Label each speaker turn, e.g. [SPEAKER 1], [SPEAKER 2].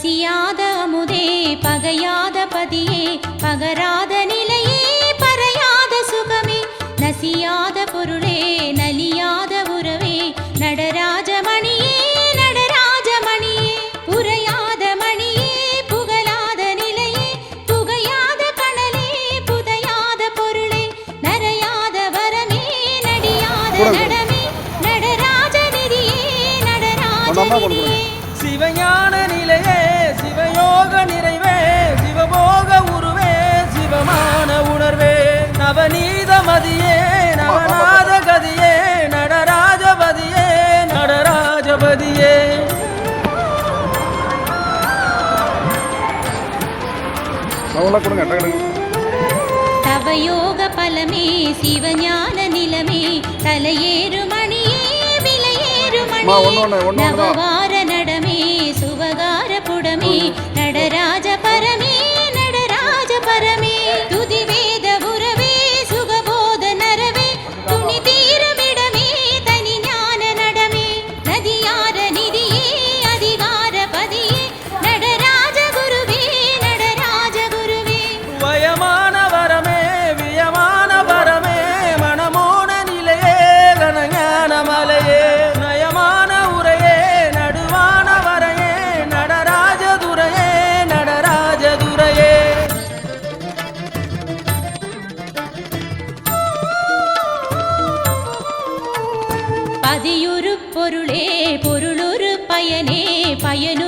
[SPEAKER 1] பசியாத அமுதே பகையாத பதியே பகராத நிலையே பறையாத சுகமே. நசியாத பொருளே நலியாத உறவே. நடராஜமணியே நடராஜமணியே புரையாத மணியே புகழாத நிலையே. புகையாத கணலே புதையாத பொருளே. நரையாத வரமே நடியாத நடமே. நடராஜ நிதியே நடராஜ
[SPEAKER 2] அம்மா கணபதியே
[SPEAKER 1] தவயோக பலமே சிவஞான நிலமே. தலையேறு மணியே விலையேறு
[SPEAKER 2] மணி நவவார நடமே சுபகார
[SPEAKER 1] புடமே.
[SPEAKER 2] நடராஜ பரமே
[SPEAKER 1] நடராஜ பரமே. துதி அதியுறு பொருளே பொருளுரு பயனே பயனு